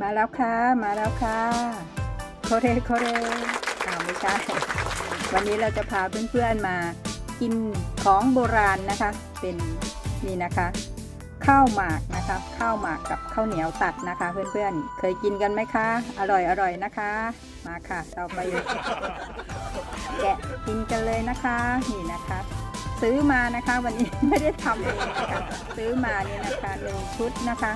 มาแล้วค่ะ มาแล้วค่ะโคเรโคเรอ้าวไม่ใช่ วันนี้เราจะพาเพื่อนๆมากินของโบราณนะคะ เป็นนี่นะคะ ข้าวหมากนะคะ ข้าวหมากกับข้าวเหนียวตัดนะคะ เพื่อนๆ เคยกินกันไหมคะ อร่อยอร่อยนะคะ มาค่ะ เราไปแกะกินกันเลยนะคะ นี่นะคะ ซื้อมานะคะวันนี้ไม่ได้ทำเองนะคะซื้อมานี่นะคะหนึ่งชุดนะคะ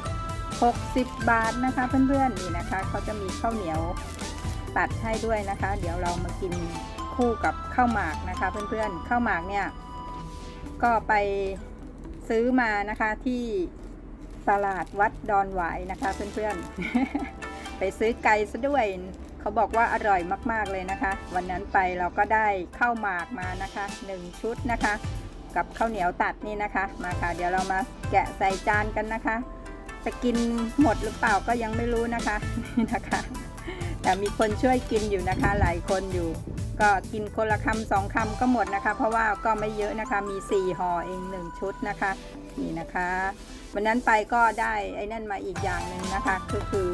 60 บาทนะคะเพื่อนๆนี่นะคะเขาจะมีข้าวเหนียวตัดให้ด้วยนะคะ เดี๋ยวเรามากินคู่กับข้าวหมากนะคะ เพื่อนๆข้าวหมากเนี่ยก็ไปซื้อมานะคะที่ตลาดวัดดอนหวายนะคะ เพื่อนๆ ไปซื้อไก่ซะด้วย เขาบอกว่าอร่อยมากๆเลยนะคะ วันนั้นไปเราก็ได้ข้าวหมากมานะคะหนึ่งชุดนะคะ กับข้าวเหนียวตัดนี่นะคะ มาค่ะ เดี๋ยวเรามาแกะใส่จานกันนะคะ จะกินหมดหรือเปล่าก็ยังไม่รู้นะคะนี่นะคะ แต่มีคนช่วยกินอยู่นะคะ หลายคนอยู่ ก็กินคนละคำสองคำก็หมดนะคะ เพราะว่าก็ไม่เยอะนะคะมี4ห่อเองหนึ่งชุดนะคะ นี่นะคะวันนั้นไปก็ได้ไอ้นั่นมาอีกอย่างหนึ่งนะคะ ก็คือ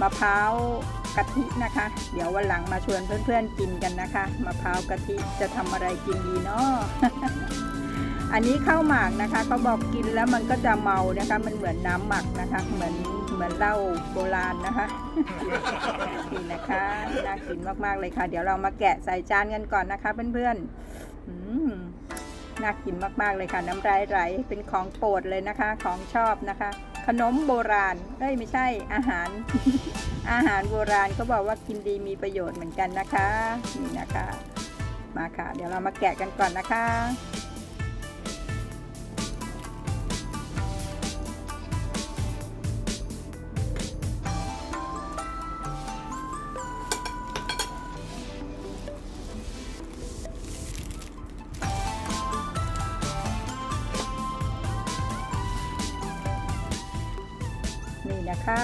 มะพร้าวกะทินะคะ เดี๋ยววันหลังมาชวนเพื่อนๆกินกันนะคะมะพร้าวกะทิจะทำอะไรกินดีเนาะ อันนี้ข้าวหมากนะคะเขาบอกกินแล้วมันก็จะเมานะคะ มันเหมือนน้ำหมักนะคะ เหมือนเหมือนเหล้าโบราณนะคะนี่นะคะน่ากินมากๆเลยค่ะ เดี๋ยวเรามาแกะใส่จานกันก่อนนะคะ เพื่อนๆน่ากินมากๆเลยค่ะ น้ำลายไหลเป็นของโปรดเลยนะคะ ของชอบนะคะ ขนมโบราณเอ้ยไม่ใช่อาหาร อาหารโบราณเขาบอกว่ากินดีมีประโยชน์เหมือนกันนะคะนี่นะคะ มาค่ะ เดี๋ยวเรามาแกะกันก่อนนะคะ ค่ะ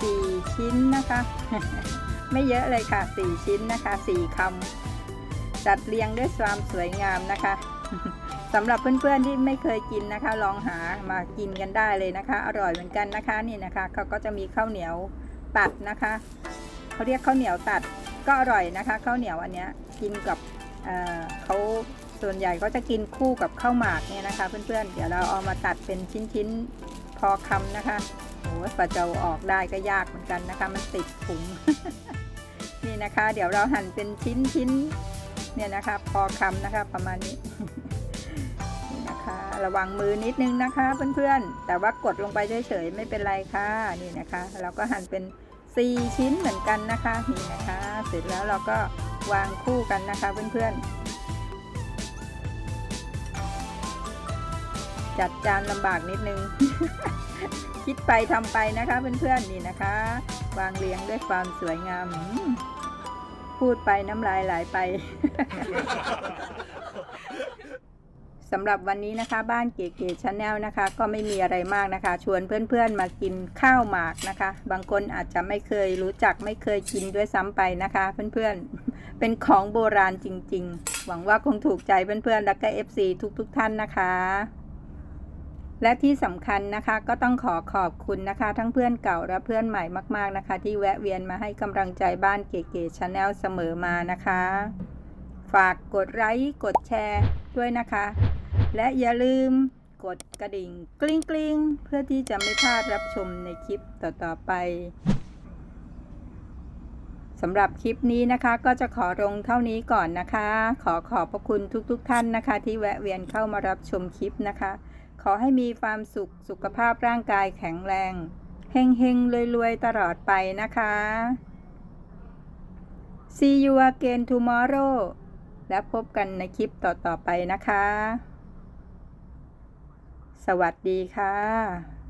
สี่ชิ้นนะคะ ไม่เยอะเลยค่ะสี่ชิ้นนะคะสี่คำจัดเรียงด้วยความสวยงามนะคะสำหรับเพื่อนๆที่ไม่เคยกินนะคะ ลองหามากินกันได้เลยนะคะ อร่อยเหมือนกันนะคะนี่นะคะเขาก็จะมีข้าวเหนียวตัดนะคะเขาเรียกข้าวเหนียวตัดก็อร่อยนะคะข้าวเหนียวอันเนี้ยกินกับเเขาส่วนใหญ่ก็จะกินคู่กับข้าวหมากเนี่ยนะคะ เพื่อนๆเดี๋ยวเราเอามาตัดเป็นชิ้นๆพอคำนะคะ โอ้ยกว่าจะเอาออกได้ก็ยากเหมือนกันนะคะ มันติดถุง นี่นะคะ เดี๋ยวเราหั่นเป็นชิ้นชิ้นๆเนี่ยนะคะ พอคำนะคะ ประมาณนี้นี่นะคะ ระวังมือนิดนึงนะคะ เพื่อนๆ แต่ว่ากดลงไปเฉยๆไม่เป็นไรค่ะนี่นะคะ เราก็หั่นเป็น4ชิ้นเหมือนกันนะคะนี่นะคะ เสร็จแล้วเราก็วางคู่กันนะคะเพื่อนๆจัดจานลำบากนิดนึง คิดไปทำไปนะคะเพื่อนๆนี่นะคะ วางเรียงด้วยความสวยงาม พูดไปน้ำลายไหลไปสำหรับวันนี้นะคะบ้านเก๋ๆชาแนลนะคะ ก็ไม่มีอะไรมากนะคะ ชวนเพื่อนๆมากินข้าวหมากนะคะ บางคนอาจจะไม่เคยรู้จักไม่เคยกินด้วยซ้ำไปนะคะ เพื่อนๆ เป็นของโบราณจริง ๆ หวังว่าคงถูกใจเพื่อนๆและก็ FC ทุกๆ ท่านนะคะ และที่สำคัญนะคะก็ต้องขอขอบคุณนะคะ ทั้งเพื่อนเก่าและเพื่อนใหม่มาก ๆนะคะ ที่แวะเวียนมาให้กำลังใจบ้านเก๋ๆชาแนลเสมอมานะคะ ฝากกดไลค์กดแชร์ด้วยนะคะ และอย่าลืมกดกระดิ่งกลิ้งกลิ้งเพื่อที่จะไม่พลาดรับชมในคลิปต่อๆไปสำหรับคลิปนี้นะคะ ก็จะขอลงเท่านี้ก่อนนะคะ ขอขอบพระคุณทุกๆทท่านนะคะ ที่แวะเวียนเข้ามารับชมคลิปนะคะ ขอให้มีความสุขสุขภาพร่างกายแข็งแรงเฮงเฮงรวยรวยๆตลอดไปนะคะ See you again tomorrow และพบกันในคลิปต่อๆไปนะคะ สวัสดีค่ะ